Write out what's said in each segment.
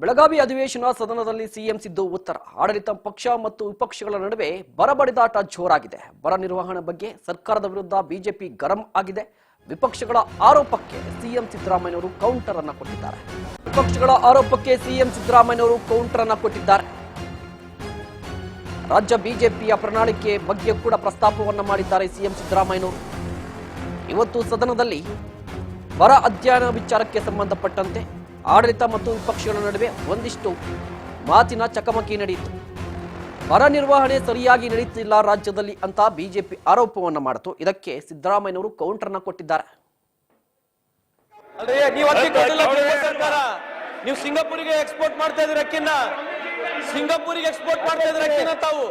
ಬೆಳಗಾವಿ ಅಧಿವೇಶನ ಸದನದಲ್ಲಿ ಸಿಎಂ ಸಿದ್ದು ಉತ್ತರ. ಆಡಳಿತ ಪಕ್ಷ ಮತ್ತು ವಿಪಕ್ಷಗಳ ನಡುವೆ ಬರಬಡಿದಾಟ ಜೋರಾಗಿದೆ. ಬರ ನಿರ್ವಹಣೆ ಬಗ್ಗೆ ಸರ್ಕಾರದ ವಿರುದ್ಧ ಬಿಜೆಪಿ ಗರಂ ಆಗಿದೆ. ವಿಪಕ್ಷಗಳ ಆರೋಪಕ್ಕೆ ಸಿಎಂ ಸಿದ್ದರಾಮಯ್ಯನವರು ಕೌಂಟರ್ ಅನ್ನ ಕೊಟ್ಟಿದ್ದಾರೆ. ವಿಪಕ್ಷಗಳ ಆರೋಪಕ್ಕೆ ಸಿಎಂ ಸಿದ್ದರಾಮಯ್ಯನವರು ಕೌಂಟರ್ ಅನ್ನ ಕೊಟ್ಟಿದ್ದಾರೆ. ರಾಜ್ಯ ಬಿಜೆಪಿಯ ಪ್ರಣಾಳಿಕೆ ಬಗ್ಗೆ ಕೂಡ ಪ್ರಸ್ತಾಪವನ್ನು ಮಾಡಿದ್ದಾರೆ ಸಿಎಂ ಸಿದ್ದರಾಮಯ್ಯನವರು. ಇವತ್ತು ಸದನದಲ್ಲಿ ಬರ ಅಧ್ಯಯನ ವಿಚಾರಕ್ಕೆ ಸಂಬಂಧಪಟ್ಟಂತೆ ಆಡಳಿತ ಮತ್ತು ವಿಪಕ್ಷಗಳ ನಡುವೆ ಒಂದಿಷ್ಟು ಮಾತಿನ ಚಕಮಕಿ ನಡೆಯಿತು. ಬರ ನಿರ್ವಹಣೆ ಸರಿಯಾಗಿ ನಡೆಯುತ್ತಿಲ್ಲ ರಾಜ್ಯದಲ್ಲಿ ಅಂತ ಬಿಜೆಪಿ ಆರೋಪವನ್ನ ಮಾಡಿತು. ಇದಕ್ಕೆ ಸಿದ್ದರಾಮಯ್ಯನವರು ಕೌಂಟರ್ನ ಕೊಟ್ಟಿದ್ದಾರೆ. ಅಲ್ರಿ ನೀವು ಅಕ್ಕಿ ಸರ್ಕಾರ. ನೀವು ಸಿಂಗಾಪುರಿಗೆ ಎಕ್ಸ್ಪೋರ್ಟ್ ಮಾಡ್ತಾ ಇದ್ರೆ ಅಕ್ಕಿನ ಸಿಂಗಾಪುರಿಗೆ ಎಕ್ಸ್ಪೋರ್ಟ್ ಮಾಡ್ತಾ ಇದ್ರೆ ಅಕ್ಕಿನ ತಾವು.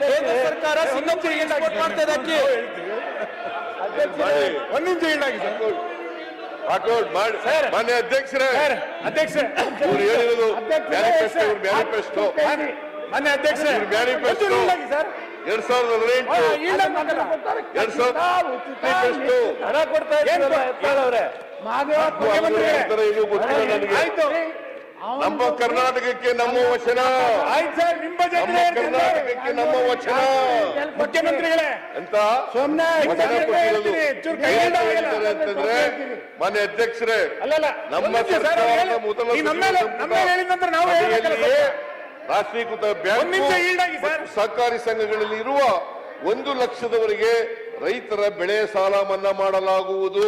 ಕೇಂದ್ರ ಸರ್ಕಾರ ಸಿಂಗಾಪುರಿಗೆ ಎಕ್ಸ್ಪೋರ್ಟ್ ಮಾಡ್ತಾ ಇದೆ ಅಕ್ಕಿ. ಒಂದ್ ನಿಮಿಷ ರಾಠೋಡ್ ಮಾಡಿ. ಮಾನ್ಯ ಅಧ್ಯಕ್ಷರೇ. ಅಧ್ಯಕ್ಷ ಇವ್ರು ಹೇಳಿರೋದು ಮ್ಯಾನಿಫೆಸ್ಟೋ ಇವ್ರ ಮ್ಯಾನಿಫೆಸ್ಟೋ ಮಾನ್ಯ ಅಧ್ಯಕ್ಷ ಇವ್ರ ಮ್ಯಾನಿಫೆಸ್ಟೋ ಎರಡ್ ಸಾವಿರದ ಹದಿನೆಂಟು. ಎರಡ್ ಸಾವಿರದ ಮ್ಯಾನಿಫೆಸ್ಟೋ ಹಣ ಕೊಡ್ತಾ ಇದ್ದಾರೆ ಹೇಳ್ತಾರೆ ಇನ್ನೂ ಗೊತ್ತಿಲ್ಲ ನನಗೆ. ಆಯ್ತು. ನಮ್ಮ ಕರ್ನಾಟಕಕ್ಕೆ ನಮ್ಮ ವಚನ. ಆಯ್ತು ಸರ್ ನಿಮ್ಮ ಕರ್ನಾಟಕಕ್ಕೆ ನಮ್ಮ ವಚನ. ಮುಖ್ಯಮಂತ್ರಿಗಳೇ. ಅಂತ ಅಂತಂದ್ರೆ ಮಾನ್ಯ ಅಧ್ಯಕ್ಷರೇ ಅಲ್ಲಲ್ಲ ನಮ್ಮ ರಾಷ್ಟ್ರೀಕೃತ ಬ್ಯಾಂಕ್. ಸಹಕಾರಿ ಸಂಘಗಳಲ್ಲಿ ಇರುವ ಒಂದು ಲಕ್ಷದವರೆಗೆ ರೈತರ ಬೆಳೆ ಸಾಲ ಮನ್ನಾ ಮಾಡಲಾಗುವುದು.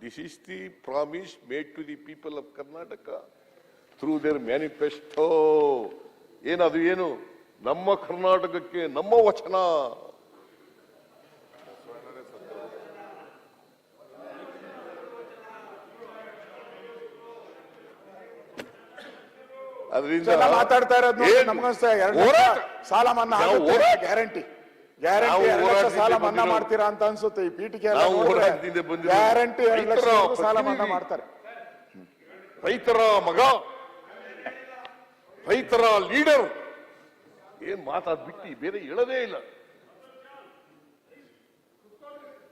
This is the promise made to the people of Karnataka through their manifesto ಏನದು ಏನು ನಮ್ಮ ಕರ್ನಾಟಕಕ್ಕೆ ನಮ್ಮ ವಚನ ಅದರಿಂದ ಎಲ್ಲ ಮಾತಾಡ್ತಾ ಇರೋದು ನೋಡಿ ಏನ್ ನಮಗನ್ಸ್ತಾ ಎರಡು ಹೋರಾಟ. ಲಕ್ಷ ಸಾಲ ಮನ್ನಾ ನಾವು ಆಗುತ್ತೆ ಹೋರಾಟ. ಗ್ಯಾರಂಟಿ ನಾವು ಗ್ಯಾರಂಟಿ ಎರಡು ಲಕ್ಷ ಸಾಲ ಮನ್ನಾ ಮಾಡ್ತೀರಾ ಅಂತ ಅನ್ಸುತ್ತೆ ಈ ಪೀಠಿಕೆ ಎಲ್ಲ ನಾವು ನೋಡಿದ್ರೆ. ಹೋರಾಟದಿಂದ ಬಂದಿರೋ ಗ್ಯಾರಂಟಿ ಎರಡು ಲಕ್ಷ ರೈತರ ವರೆಗೂ ಸಾಲ ಮನ್ನಾ ಪ್ರತಿನಿಧಿ. ಮಾಡ್ತಾರೆ. ರೈತರ ಮಗ ರೈತರ ಲೀಡರ್. ಏನ್ ಮಾತಾಡ್ಬಿಟ್ಟು ಬೇರೆ ಹೇಳದೇ ಇಲ್ಲ.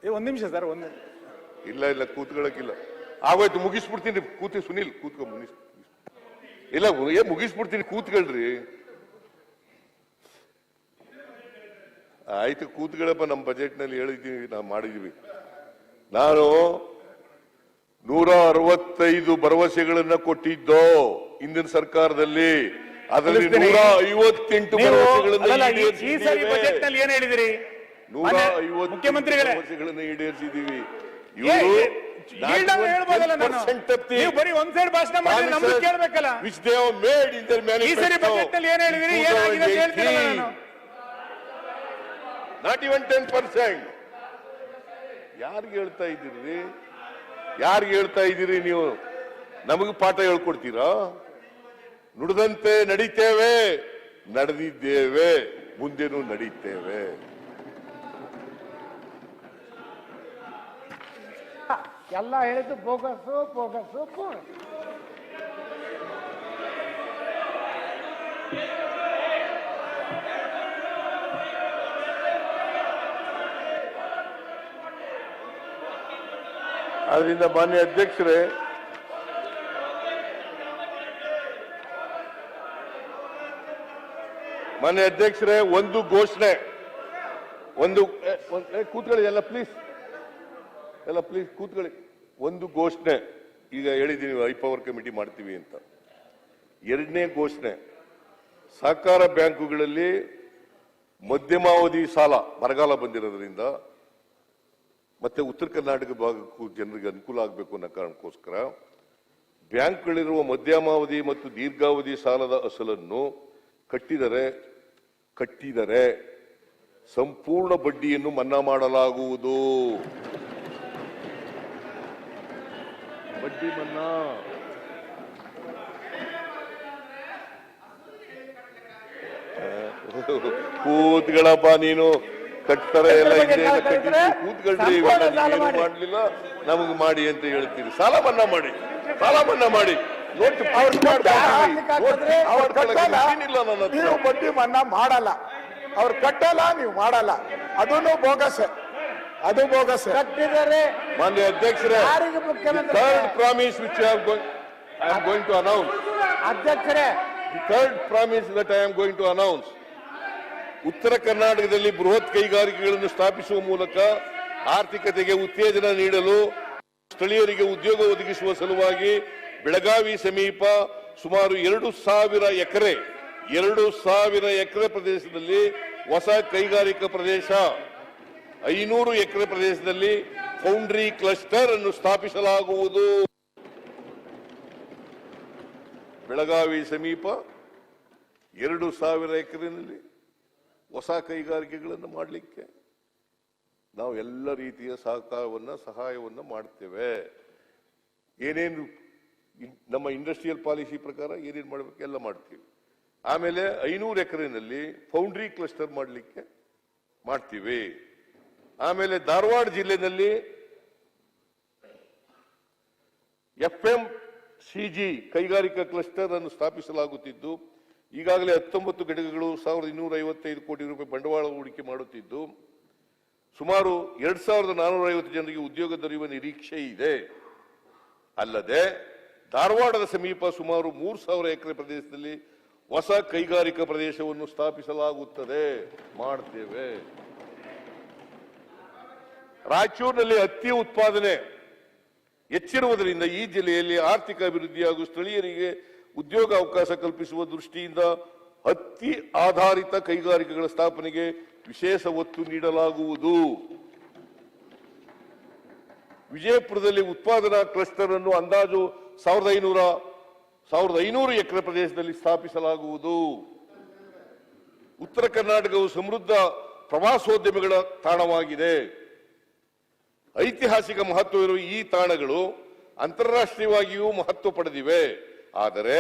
ಏ ಒಂದ್ ನಿಮಿಷ ಸರ್ ಒಂದ್ ಇಲ್ಲ ಇಲ್ಲ ಕೂತ್ಕೊಳ್ಳಕ್ಕಿಲ್ಲ. ಆಗೋಯ್ತು ಮುಗಿಸ್ಬಿಡ್ತೀನಿ. ಕೂತಿ ಸುನಿಲ್ ಕೂತ್ಕೊ ಮುಗಿಸ್ ಇಲ್ಲ ಏ ಮುಗಿಸ್ಬಿಡ್ತೀನಿ ಕೂತ್ಕೊಳ್ರಿ. ಆಯ್ತು ಕೂತ್ಗಳಪ್ಪ ನಮ್ಮ ಬಜೆಟ್ನಲ್ಲಿ ಹೇಳಿದ್ದೀವಿ ನಾವು ಮಾಡಿದೀವಿ. ನಾನು ನೂರ ಅರವತ್ತೈದು ಭರವಸೆಗಳನ್ನ ಕೊಟ್ಟಿದ್ದೋ ಹಿಂದಿನ ಸರ್ಕಾರದಲ್ಲಿ. ಅದರಲ್ಲಿ. ನೂರ ಐವತ್ತೆಂಟು ಭರವಸೆಗಳನ್ನ ಈಡೇರಿಸಿದೀವಿ ಈ- ಈ ಸರಿ ಈಡೇರಿಸಿದ್ದೇವೆ. ಬಜೆಟ್ನಲ್ಲಿ ಏನ್ ಹೇಳಿದಿರಿ? ನೂರ ಐವತ್ತು ಭರವಸೆಗಳನ್ನ ಈಡೇರಿಸಿದ್ದೀವಿ. ಇವರು ನಾಟ್ ಇವನ್ ಟೆನ್ ಪರ್ಸೆಂಟ್ ಯಾರಿಗೆ ಹೇಳ್ತಾ ಇದ್ದೀರಿ? ಯಾರಿಗೆ ಹೇಳ್ತಾ ಇದ್ದೀರಿ ನೀವು? ನಮಗೆ ಪಾಠ ಹೇಳ್ಕೊಡ್ತೀರಾ? ನುಡಿದಂತೆ ನಡೀತೇವೆ, ನಡೆದಿದ್ದೇವೆ, ಮುಂದೆನೂ ನಡೀತೇವೆ. ಎಲ್ಲ ಹೇಳಿದ್ದು ಬೋಗಸು ಬೋಗಸು, ಬೋಗಸ್. ಆದ್ರಿಂದ ಮಾನ್ಯ ಅಧ್ಯಕ್ಷರೇ ಮಾನ್ಯ ಅಧ್ಯಕ್ಷರೇ, ಒಂದು ಘೋಷಣೆ, ಒಂದ್- ಕೂತ್ಕೊಳ್ಳಿ, ಎಲ್ಲ ಪ್ಲೀಸ್ ಎಲ್ಲ ಪ್ಲೀಸ್ ಕೂತ್ಕೊಳ್ಳಿ. ಒಂದು ಘೋಷಣೆ, ಈಗ ಹೇಳಿದ್ದೀನಿ ಐ ಪವರ್ ಕಮಿಟಿ ಮಾಡ್ತೀವಿ ಅಂತ. ಎರಡನೇ ಘೋಷಣೆ, ಸಹಕಾರ ಬ್ಯಾಂಕುಗಳಲ್ಲಿ ಮಧ್ಯಮಾವಧಿ ಸಾಲ, ಬರಗಾಲ ಬಂದಿರೋದ್ರಿಂದ ಮತ್ತೆ ಉತ್ತರ ಕರ್ನಾಟಕ ಭಾಗಕ್ಕೂ ಜನರಿಗೆ ಅನುಕೂಲ ಆಗಬೇಕು ಅನ್ನೋ ಕಾರಣಕ್ಕೋಸ್ಕರ ಬ್ಯಾಂಕ್ಗಳಿರುವ ಮಧ್ಯಮಾವಧಿ ಮತ್ತು ದೀರ್ಘಾವಧಿ ಸಾಲದ ಅಸಲನ್ನು ಕಟ್ಟಿದರೆ ಕಟ್ಟಿದರೆ ಸಂಪೂರ್ಣ ಬಡ್ಡಿಯನ್ನು ಮನ್ನಾ ಮಾಡಲಾಗುವುದು. ಬಡ್ಡಿ ಮನ್ನಾ. ಕೂತ್ಗಳಪ್ಪ ನೀನು. ಕಟ್ತಾರೆ ಎಲ್ಲ ಇದೆ ಎಲ್ಲ ಕಟ್ಟಿದ್ದು ಕೂತ್ಕೊಳ್ರಿ ಇವಾಗ ಏನು ಮಾಡ್ಲಿಲ್ಲ? ನಮಗೆ ಮಾಡಿ ಅಂತ ಹೇಳ್ತೀರಿ. ಸಾಲ ಮನ್ನಾ ಮಾಡಿ. ಸಾಲ ಮನ್ನಾ ಮಾಡಿ ನೋಟ್ ಅವ್ರು ಕಟ್ಟಲ್ಲ. ಏನಿಲ್ಲ ನನ್ನ ನೀವು ಬಡ್ಡಿ ಮನ್ನಾ ಮಾಡಲ್ಲ. ಅವ್ರು ಕಟ್ಟಲ್ಲ ನೀವು ಮಾಡಲ್ಲ. ಅದನ್ನು ಬೋಗಸ್. ಅದು ಬೋಗಸ್. ಕಟ್ಟಿದರೆ ಮಾನ್ಯ ಅಧ್ಯಕ್ಷರೇ third promise which have I am going to announce ಅಧ್ಯಕ್ಷರೇ. Third promise that I am going to announce announce. ಉತ್ತರ ಕರ್ನಾಟಕದಲ್ಲಿ ಬೃಹತ್ ಕೈಗಾರಿಕೆಗಳನ್ನು ಸ್ಥಾಪಿಸುವ ಮೂಲಕ ಆರ್ಥಿಕತೆಗೆ ಉತ್ತೇಜನ ನೀಡಲು ಸ್ಥಳೀಯರಿಗೆ ಉದ್ಯೋಗ ಒದಗಿಸುವ ಸಲುವಾಗಿ ಬೆಳಗಾವಿ ಸಮೀಪ ಸುಮಾರು ಎರಡು ಸಾವಿರ ಎಕರೆ, ಎರಡು ಸಾವಿರ ಎಕರೆ ಪ್ರದೇಶದಲ್ಲಿ ಹೊಸ ಕೈಗಾರಿಕಾ ಪ್ರದೇಶ, ಐನೂರು ಎಕರೆ ಪ್ರದೇಶದಲ್ಲಿ ಫೌಂಡ್ರಿ ಕ್ಲಸ್ಟರ್ ಅನ್ನು ಸ್ಥಾಪಿಸಲಾಗುವುದು. ಬೆಳಗಾವಿ ಸಮೀಪ ಎರಡು ಸಾವಿರ ಎಕರೆನಲ್ಲಿ ಹೊಸ ಕೈಗಾರಿಕೆಗಳನ್ನು ಮಾಡಲಿಕ್ಕೆ. ನಾವು ಎಲ್ಲ ರೀತಿಯ ಸಹಕಾರವನ್ನು, ಸಹಾಯವನ್ನು ಮಾಡ್ತೇವೆ. ಏನೇನು ನಮ್ಮ ಇಂಡಸ್ಟ್ರಿಯಲ್ ಪಾಲಿಸಿ ಪ್ರಕಾರ ಏನೇನು ಮಾಡಬೇಕು ಎಲ್ಲ ಮಾಡ್ತೀವಿ. ಆಮೇಲೆ ಐನೂರು ಎಕರೆನಲ್ಲಿ ಫೌಂಡ್ರಿ ಕ್ಲಸ್ಟರ್ ಮಾಡಲಿಕ್ಕೆ ಮಾಡ್ತೀವಿ. ಆಮೇಲೆ ಧಾರವಾಡ ಜಿಲ್ಲೆನಲ್ಲಿ ಎಫ್ ಎಂ ಸಿಜಿ ಕೈಗಾರಿಕಾ ಕ್ಲಸ್ಟರ್ ಅನ್ನು ಸ್ಥಾಪಿಸಲಾಗುತ್ತಿದ್ದು. ಈಗಾಗಲೇ ಹತ್ತೊಂಬತ್ತು ಘಟಕಗಳು ಸಾವಿರದ ಇನ್ನೂರ ಐವತ್ತೈದು ಕೋಟಿ ರೂಪಾಯಿ ಬಂಡವಾಳ ಹೂಡಿಕೆ ಮಾಡುತ್ತಿದ್ದು, ಸುಮಾರು ಎರಡ್ ಸಾವಿರದ ನಾನೂರ ಐವತ್ತು ಜನರಿಗೆ ಉದ್ಯೋಗ ದೊರೆಯುವ ನಿರೀಕ್ಷೆ ಇದೆ. ಅಲ್ಲದೆ, ಧಾರವಾಡದ ಸಮೀಪ ಸುಮಾರು ಮೂರು ಸಾವಿರ ಎಕರೆ ಪ್ರದೇಶದಲ್ಲಿ ಹೊಸ ಕೈಗಾರಿಕಾ ಪ್ರದೇಶವನ್ನು ಸ್ಥಾಪಿಸಲಾಗುತ್ತದೆ. ಮಾಡ್ತೇವೆ. ರಾಯಚೂರಿನಲ್ಲಿ ಹತ್ತಿ ಉತ್ಪಾದನೆ ಹೆಚ್ಚಿರುವುದರಿಂದ ಈ ಜಿಲ್ಲೆಯಲ್ಲಿ ಆರ್ಥಿಕ ಅಭಿವೃದ್ಧಿ ಹಾಗೂ ಸ್ಥಳೀಯರಿಗೆ ಉದ್ಯೋಗ ಅವಕಾಶ ಕಲ್ಪಿಸುವ ದೃಷ್ಟಿಯಿಂದ ಹತ್ತಿ ಆಧಾರಿತ ಕೈಗಾರಿಕೆಗಳ ಸ್ಥಾಪನೆಗೆ ವಿಶೇಷ ಒತ್ತು ನೀಡಲಾಗುವುದು. ವಿಜಯಪುರದಲ್ಲಿ ಉತ್ಪಾದನಾ ಕ್ಲಸ್ಟರ್ ಅನ್ನು ಅಂದಾಜು ಸಾವಿರದ ಐನೂರ, ಸಾವಿರದ ಐನೂರು ಎಕರೆ ಪ್ರದೇಶದಲ್ಲಿ ಸ್ಥಾಪಿಸಲಾಗುವುದು. ಉತ್ತರ ಕರ್ನಾಟಕವು ಸಮೃದ್ಧ ಪ್ರವಾಸೋದ್ಯಮಿಗಳ ತಾಣವಾಗಿದೆ. ಐತಿಹಾಸಿಕ ಮಹತ್ವವಿರುವ ಈ ತಾಣಗಳು ಅಂತಾರಾಷ್ಟ್ರೀಯವಾಗಿಯೂ ಮಹತ್ವ ಪಡೆದಿವೆ. ಆದರೆ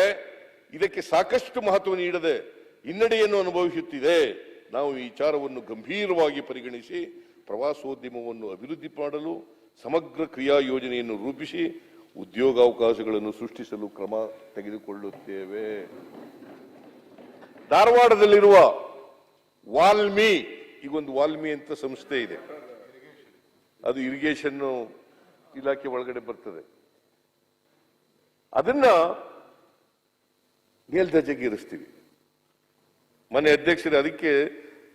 ಇದಕ್ಕೆ ಸಾಕಷ್ಟು ಮಹತ್ವ ನೀಡದೆ ಹಿನ್ನಡೆಯನ್ನು ಅನುಭವಿಸುತ್ತಿದೆ. ನಾವು ಈ ವಿಚಾರವನ್ನು ಗಂಭೀರವಾಗಿ ಪರಿಗಣಿಸಿ ಪ್ರವಾಸೋದ್ಯಮವನ್ನು ಅಭಿವೃದ್ಧಿ ಮಾಡಲು ಸಮಗ್ರ ಕ್ರಿಯಾ ಯೋಜನೆಯನ್ನು ರೂಪಿಸಿ ಉದ್ಯೋಗಾವಕಾಶಗಳನ್ನು ಸೃಷ್ಟಿಸಲು ಕ್ರಮ ತೆಗೆದುಕೊಳ್ಳುತ್ತೇವೆ. ಧಾರವಾಡದಲ್ಲಿರುವ ವಾಲ್ಮಿ, ಈಗೊಂದು ವಾಲ್ಮಿ ಅಂತ ಸಂಸ್ಥೆ ಇದೆ. ಅದು ಇರಿಗೇಷನ್ ಇಲಾಖೆ ಒಳಗಡೆ ಬರ್ತದೆ. ಅದನ್ನ ಮೇಲ್ದರ್ಜೆಗೇರಿಸ್ತೀವಿ ಮನೆ ಅಧ್ಯಕ್ಷರೇ, ಅದಕ್ಕೆ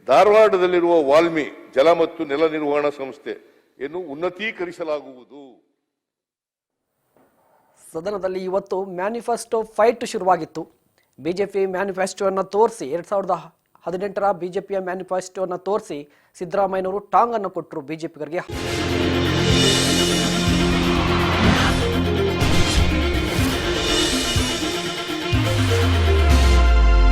ಧಾರವಾಡದಲ್ಲಿರುವ ವಾಲ್ಮಿ ಜಲ ಮತ್ತು ನೆಲ ನಿರ್ವಹಣಾ ಸಂಸ್ಥೆ ಏನು ಉನ್ನತೀಕರಿಸಲಾಗುವುದು. ಸದನದಲ್ಲಿ ಇವತ್ತು ಮ್ಯಾನಿಫೆಸ್ಟೋ ಫೈಟ್ ಶುರುವಾಗಿತ್ತು. ಬಿಜೆಪಿ ಮ್ಯಾನಿಫೆಸ್ಟೋವನ್ನು ತೋರಿಸಿ, ಎರಡ್ ಸಾವಿರದ ಹದಿನೆಂಟರ ಬಿಜೆಪಿಯ ಮ್ಯಾನಿಫೆಸ್ಟೋವನ್ನು ತೋರಿಸಿ ಸಿದ್ದರಾಮಯ್ಯನವರು ಟಾಂಗ್ ಅನ್ನು ಕೊಟ್ಟರು ಬಿಜೆಪಿಗರಿಗೆ.